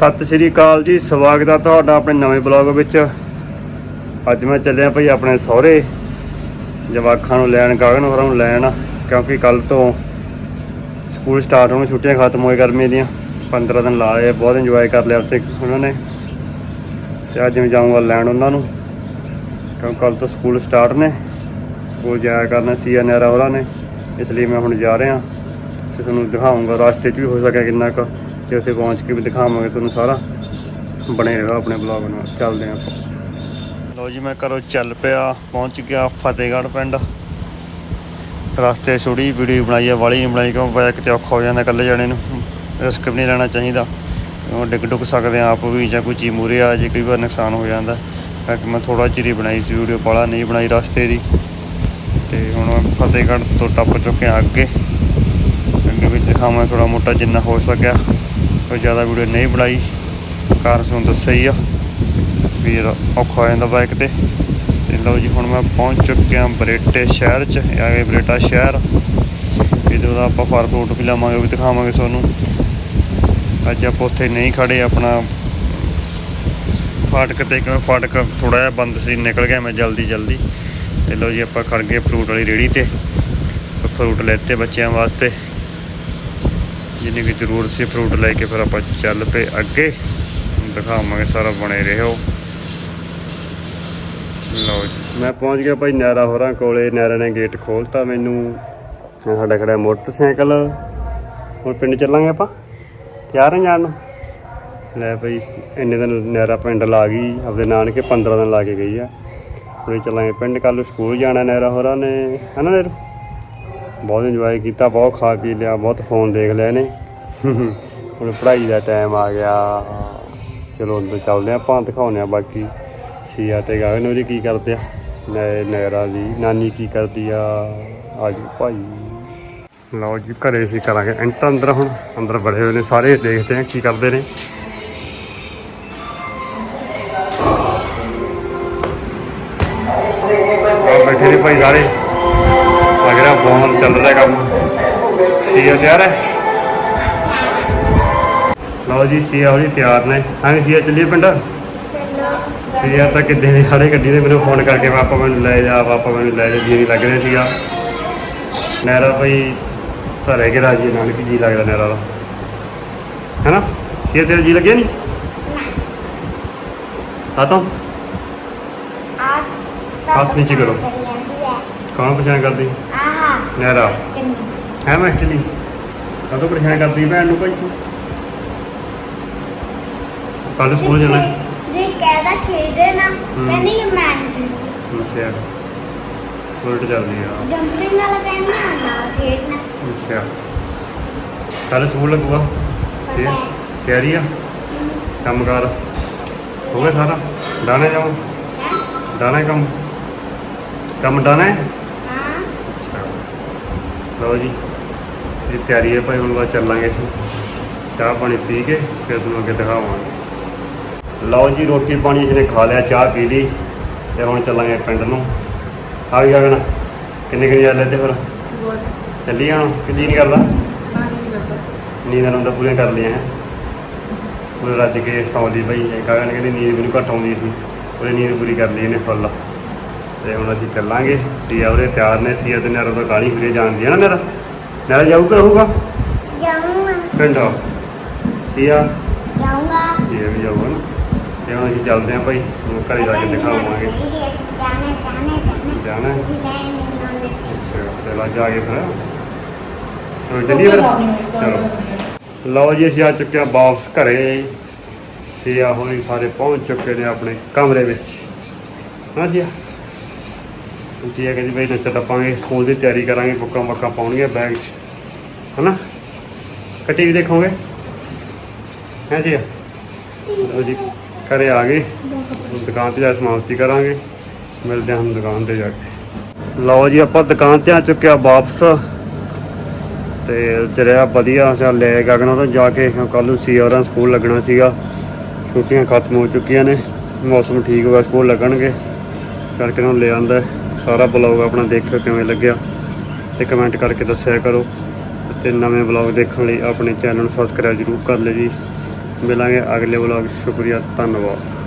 ਸਤਿ ਸ਼੍ਰੀ ਅਕਾਲ ਜੀ, ਸਵਾਗਤ ਹੈ ਤੁਹਾਡਾ ਆਪਣੇ ਨਵੇਂ ਬਲੌਗ ਵਿੱਚ। ਅੱਜ ਮੈਂ ਚੱਲਿਆ ਭਾਈ ਆਪਣੇ ਸਹੁਰੇ ਜਵਾਖਾਂ ਨੂੰ ਲੈਣ ਗਗਨ ਹੋਰਾਂ ਨੂੰ ਲੈਣ, ਕਿਉਂਕਿ ਕੱਲ ਤੋਂ ਸਕੂਲ ਸਟਾਰਟ ਹੋਣ, ਛੁੱਟੀਆਂ ਖਤਮ ਹੋਏ ਗਰਮੀ ਦੀਆਂ। 15 ਦਿਨ ਲਾਏ, ਬਹੁਤ ਇੰਜੋਏ ਕਰ ਲਿਆ ਉੱਥੇ ਉਹਨਾਂ ਨੇ। ਤੇ ਅੱਜ ਮੈਂ ਜਾਊਂਗਾ ਲੈਣ ਉਹਨਾਂ ਨੂੰ, ਕਿਉਂਕਿ ਕੱਲ ਤੋਂ ਸਕੂਲ ਸਟਾਰਟ ਨੇ। ਸਕੂਲ ਜਾਇਆ ਕਰਨਾ ਸੀ ਨਹਿਰਾ ਹੋਰਾਂ ਨੇ, ਇਸ ਲਈ ਮੈਂ ਹੁਣ ਜਾ ਰਿਹਾ। ਤੇ ਤੁਹਾਨੂੰ ਦਿਖਾਉਂਗਾ ਰਸਤੇ 'ਚ ਵੀ ਹੋ ਸਕਿਆ ਕਿੰਨਾ ਕੁ। ਤੇ ਉੱਥੇ ਪਹੁੰਚ ਕੇ ਵੀ ਦਿਖਾਵਾਂਗੇ ਤੁਹਾਨੂੰ ਸਾਰਾ। ਬਣੇ ਰਹੋ ਆਪਣੇ ਬਲੌਗ ਨਾਲ ਚੱਲਦੇ ਹਾਂ ਆਪਾਂ। ਜੀ, ਮੈਂ ਘਰੋਂ ਚੱਲ ਪਿਆ, ਪਹੁੰਚ ਗਿਆ ਫਤਿਹਗੜ੍ਹ ਪਿੰਡ। ਰਸਤੇ ਛੋੜੀ, ਵੀਡੀਓ ਬਣਾਈ ਆ, ਵਾਲੀ ਨਹੀਂ ਬਣਾਈ, ਕਿਉਂ ਬਾਇਕ ਤੇ ਔਖਾ ਹੋ ਜਾਂਦਾ ਇਕੱਲੇ ਜਾਣੇ ਨੂੰ। ਰਿਸਕ ਵੀ ਨਹੀਂ ਲੈਣਾ ਚਾਹੀਦਾ। ਉਹ ਡਿੱਗ ਡੁੱਗ ਸਕਦੇ ਆ ਆਪ ਵੀ, ਜਾਂ ਕੋਈ ਚੀਜ਼ ਮੂਰੇ ਆ ਜੇ, ਕਈ ਵਾਰ ਨੁਕਸਾਨ ਹੋ ਜਾਂਦਾ। ਕਰਕੇ ਮੈਂ ਥੋੜਾ ਚਿਰ ਬਣਾਈ ਸੀ, ਵੀਡੀਓ ਬਾਲਾ ਨਹੀਂ ਬਣਾਈ ਰਸਤੇ ਦੀ। ਤੇ ਹੁਣ ਫਤਿਹਗੜ੍ਹ ਤੋਂ ਟੱਪ ਚੁੱਕਿਆ ਅੱਗੇ। ਅੱਗੇ ਵੀ ਦਿਖਾਵਾਂ ਥੋੜਾ ਮੋਟਾ ਜਿੰਨਾ ਹੋ ਸਕਿਆ। ਕੋਈ ਜ਼ਿਆਦਾ ਵੀਡੀਓ ਨਹੀਂ ਬਣਾਈ। ਕਾਰਨ ਤੁਹਾਨੂੰ ਦੱਸਿਆ ਹੀ ਆ। ਵੀ ਔਖਾ ਹੋ ਜਾਂਦਾ ਬਾਈਕ ਤੇ। ਤੇ ਲਓ ਜੀ, ਹੁਣ ਮੈਂ ਪਹੁੰਚ ਚੁੱਕਿਆ ਬਰੇਟੇ ਸ਼ਹਿਰ 'ਚ। ਆ ਗਏ ਬਰੇਟਾ ਸ਼ਹਿਰ। ਇਹਦੇ ਦਾ ਆਪਾਂ ਫਾਰ ਫਰੂਟ ਵੀ ਲਾਵਾਂਗੇ ਉਹ ਵੀ ਦਿਖਾਵਾਂਗੇ ਤੁਹਾਨੂੰ। ਅੱਜ ਆਪਾਂ ਉੱਥੇ ਨਹੀਂ ਖੜੇ, ਆਪਣਾ ਫਾਟਕ ਤੇ ਕਿਉਂ ਫਾਟਕ ਥੋੜਾ ਜਿਹਾ ਬੰਦ ਸੀ, ਨਿਕਲ ਗਿਆ ਮੈਂ ਜਲਦੀ ਜਲਦੀ। ਤੇ ਲਓ ਜੀ, ਆਪਾਂ ਖੜ ਗਏ ਫਰੂਟ ਵਾਲੀ ਰੇੜੀ ਤੇ। ਫਰੂਟ ਲੈਤੇ ਬੱਚਿਆਂ ਵਾਸਤੇ। ਜਿੰਨੀ ਵੀ ਜ਼ਰੂਰਤ ਸੀ ਫਰੂਟ ਲੈ ਕੇ ਫਿਰ ਆਪਾਂ ਚੱਲ ਪਏ ਅੱਗੇ। ਦਿਖਾਵਾਂਗੇ ਸਾਰਾ ਬਣੇ ਰਹੋ। ਲਓ ਜੀ। ਮੈਂ ਪਹੁੰਚ ਗਿਆ ਭਾਈ ਨੈਰਾ ਹੋਰਾਂ ਕੋਲੇ। ਨੈਰਾ ਨੇ ਗੇਟ ਖੋਲਤਾ ਮੈਨੂੰ। ਸਾਡਾ ਖੜਾ ਮੋਟਰਸਾਈਕਲ। ਹੁਣ ਪਿੰਡ ਚੱਲਾਂਗੇ ਆਪਾਂ? ਤਿਆਰ ਹਾਂ ਜਾਣ ਨੂੰ? ਲੈ ਭਾਈ, ਇੰਨੇ ਦਿਨ ਨੈਰਾ ਪਿੰਡ ਲਾ ਗਈ। ਆਪਦੇ ਨਾਨਕੇ 15 ਦਿਨ ਲਾ ਕੇ ਗਈ ਆ। ਹੁਣ ਚੱਲਾਂਗੇ ਪਿੰਡ। ਕੱਲ ਸਕੂਲ ਜਾਣਾ ਨੈਰਾ ਹੋਰਾਂ ਨੇ। ਹਨਾ ਨੈਰੂ? ਬਹੁਤ ਇੰਜੋਏ ਕੀਤਾ, ਬਹੁਤ ਖਾ ਪੀ ਲਿਆ, ਬਹੁਤ ਫੋਨ ਦੇਖ ਲਿਆ ਨੇ ਹੁਣ ਪੜ੍ਹਾਈ ਦਾ ਟਾਈਮ ਆ ਗਿਆ। ਚਲੋ ਅੰਦਰ ਚੱਲਦੇ ਹਾਂ ਆਪਾਂ, ਦਿਖਾਉਂਦੇ ਆ ਬਾਕੀ। ਸੀਆ ਤੇ ਗਾਗਨ ਉਹਦੀ ਕੀ ਕਰਦੇ ਆ? ਨੈ ਨੈਰਾ ਦੀ, ਨਾਨੀ ਕੀ ਕਰਦੀ ਆ? ਆਜੋ ਭਾਈ। ਲਓ ਜੀ, ਘਰੇ ਸੀ ਕਰਾਂਗੇ ਐਂਟਰ ਅੰਦਰ ਹੁਣ। ਅੰਦਰ ਬੜੇ ਹੋਏ ਨੇ ਸਾਰੇ, ਦੇਖਦੇ ਆ ਕੀ ਕਰਦੇ ਨੇ। ਬੈਠੇ ਨੇ ਭਾਈ ਸਾਰੇ। ਲੱਗ ਰਿਹਾ ਬਹੁਤ ਚੱਲ ਰਿਹਾ ਕੰਮ। ਸੀਆ ਤਿਆਰ ਹੈ? ਲਓ ਜੀ ਸੀਆ ਹੋਰੀ ਤਿਆਰ ਨੇ। ਹਾਂ ਸੀਆ ਚੱਲੀਏ ਪਿੰਡ? ਸੀਆ ਤਾਂ ਕਿੱਦੇ ਦੀ ਖੜੇ ਗੱਡੀ ਦੇ ਮੈਨੂੰ ਫੋਨ ਕਰਕੇ ਪਾਪਾ ਮੈਨੂੰ ਲੈ ਜਾ ਪਾਪਾ ਮੈਨੂੰ ਲੈ ਜਾ ਜੀ ਨਹੀਂ ਲੱਗ ਰਿਹਾ ਸੀਗਾ। ਨਹਿਰਾ ਭਾਈ ਧਰੇ ਕੇ ਰਾਜੀ ਨਾਲ ਕੀ ਜੀ ਲੱਗਦਾ ਨਹਿਰਾ ਦਾ। ਹੈਨਾ? ਸੀਆ ਤੇਰਾ ਜੀ ਲੱਗਿਆ ਨਹੀਂ? ਤਾਂ। ਹੱਥ ਨੀਚੇ ਕਰੋ। ਕੌਣ ਪਛਾਣ ਕਰਦੀ? ਆਹਾ ਨਹਿਰਾ। ਹੈ ਮੈਂ ਐਕਚੁਅਲੀ ਕਦੋਂ ਪਰੇਸ਼ਾਨ ਕਰਦੀ ਭੈਣ ਨੂੰ ਭਾਈ ਤੂੰ? ਕੱਲ ਸਕੂਲ ਜਾਣਾ? ਜੀ ਕਹਿਦਾ ਖੇਡੇ ਨਾ ਕਹਿੰਦੀ ਕਿ ਮੈਂ ਨਹੀਂ ਅੱਛਾ। ਉਲਟ ਚੱਲਦੀ ਆ। ਜੰਪਿੰਗ ਵਾਲਾ ਕਹਿੰਦੀ ਨਾ ਨਾ ਖੇਡਣਾ। ਅੱਛਾ। ਕੱਲ ਸਕੂਲ ਲੱਗੂਗਾ? ਠੀਕ ਕਹਿ ਰਹੀ ਆ? ਕੰਮ ਕਰ ਹੋ ਗਿਆ ਸਾਰਾ? ਡਾਣੇ ਜਾਓ। ਡਾਣਾ ਕੰਮ। ਕੰਮ ਡਾਣਾ ਲਓ ਜੀ ਇਹ ਤਿਆਰੀ ਹੈ ਭਾਈ ਹੁਣ ਬਾਅਦ ਚੱਲਾਂਗੇ ਅਸੀਂ। ਚਾਹ ਪਾਣੀ ਪੀ ਕੇ ਫਿਰ ਤੁਹਾਨੂੰ ਅੱਗੇ ਦਿਖਾਵਾਂਗੇ। ਲਓ ਜੀ ਰੋਟੀ ਪਾਣੀ ਇਸਨੇ ਖਾ ਲਿਆ ਚਾਹ ਪੀ ਲਈ ਤੇ ਹੁਣ ਚੱਲਾਂਗੇ ਪਿੰਡ ਨੂੰ। ਆ ਵੀ ਗਗਨ ਕਿੰਨੇ ਕਿੰਨੇ ਜਾ ਲੈਤੇ ਫਿਰ? ਚੱਲੀ ਆਣ ਕਿੰਨੀ ਨਹੀਂ ਕਰਦਾ? ਨੀਂਦ ਨਾਲ ਤਾਂ ਪੂਰੀਆਂ ਕਰ ਲਈਆਂ ਹੈ। ਪੂਰੇ ਰੱਜ ਕੇ ਸੌਂ ਲਈ ਭਾਈ ਇਹ ਗਗਨ ਕਹਿੰਦੀ ਨੀਂਦ ਮੈਨੂੰ ਘੱਟ ਆਉਂਦੀ ਸੀ ਉਹਨੇ ਨੀਂਦ ਪੂਰੀ ਕਰ ਲਈ ਇਹਨੇ ਫੁੱਲ। ਤੇ ਹੁਣ ਅਸੀਂ ਚੱਲਾਂਗੇ। ਸੀਆ ਉਹਦੇ ਤਿਆਰ ਨੇ ਸੀਆ ਤੇ ਨਹਿਰੋਂ ਤੋਂ ਗਾੜੀ ਫਿਰੇ ਜਾਣਦੀ ਹੈ ਨਾ ਨਹਿਰਾ? ਨਹਿਰਾ ਜਾਊਗਾ ਰਹੂਗਾ? ਜਾਊਂਗਾ। ਪਿੰਡ? ਸੀਆ ਜਾਊਂਗਾ। ਇਹ ਵੀ ਜਾਊਗਾ ਨਾ। ਤੇ ਹੁਣ ਅਸੀਂ ਚੱਲਦੇ ਹਾਂ ਭਾਈ ਤੁਹਾਨੂੰ ਘਰੇ ਜਾ ਕੇ ਦਿਖਾਵਾਂਗੇ। ਜਾਣਾ ਜਾਣਾ ਜਾਣਾ। ਜਾਣਾ ਅੱਛਾ ਤੇ ਲਾ ਜਾ ਕੇ ਫਿਰ। ਚਲੋ ਚੱਲੀਏ ਫਿਰ। ਚਲੋ। ਲਓ ਜੀ ਅਸੀਂ ਆ ਚੁੱਕੇ ਹਾਂ ਵਾਪਸ ਘਰੇ। ਸੀਆ ਹੋਣੀ ਸਾਰੇ ਪਹੁੰਚ ਚੁੱਕੇ ਨੇ ਆਪਣੇ ਕਮਰੇ ਵਿੱਚ। ਹਾਂ ਸੀਆ ਸੀਆ ਕਹਿੰਦੀ ਬਈ ਨੱਚਾ ਟੱਪਾਂਗੇ ਸਕੂਲ ਦੀ ਤਿਆਰੀ ਕਰਾਂਗੇ, ਬੁੱਕਾਂ ਬੱਕਾਂ ਪਾਉਣੀਆਂ ਬੈਗ 'ਚ। ਹਨਾ? ਕੱਟੀ ਵੀ ਦੇਖੋਗੇ? ਹੈ ਸੀਆ ਲਓ ਜੀ, ਘਰੇ ਆ ਗਏ। ਦੁਕਾਨ ਤੇ ਜਾ ਸਮਾਪਤੀ ਕਰਾਂਗੇ। ਮਿਲਦੇ ਹਾਂ ਹੁਣ ਦੁਕਾਨ ਤੇ ਜਾ ਕੇ। ਲਓ ਜੀ, ਆਪਾਂ ਦੁਕਾਨ ਤੇ ਆ ਚੁੱਕਿਆ ਆ ਵਾਪਸ। ਤੇ ਤੇਰਾ ਵਧੀਆ ਸਿਆ ਲੈ ਗਗਨ ਉਹ ਜਾ ਕੇ। ਕੱਲ ਨੂੰ ਸੀ ਔਰਾਂ ਸਕੂਲ ਲੱਗਣਾ ਸੀਗਾ। ਛੁੱਟੀਆਂ ਖਤਮ ਹੋ ਚੁੱਕੀਆਂ ਨੇ। ਮੌਸਮ ਠੀਕ ਹੋਇਆ, ਸਕੂਲ ਲੱਗਣਗੇ। ਕਰਕੇ ਉਹਨੂੰ ਲੈ ਆਂਦਾ। ਸਾਰਾ ਬਲੌਗ ਆਪਣਾ ਦੇਖਿਓ ਕਿਵੇਂ ਲੱਗਿਆ ਤੇ ਕਮੈਂਟ ਕਰਕੇ ਦੱਸਿਆ ਕਰੋ ਤੇ ਨਵੇਂ ਬਲੌਗ ਦੇਖਣ ਲਈ ਆਪਣੇ ਚੈਨਲ ਨੂੰ ਸਬਸਕ੍ਰਾਈਬ ਜ਼ਰੂਰ ਕਰ ਲਿਓ ਜੀ। ਮਿਲਾਂਗੇ ਅਗਲੇ ਵਲੌਗ ਸ਼ੁਕਰੀਆ, ਧੰਨਵਾਦ।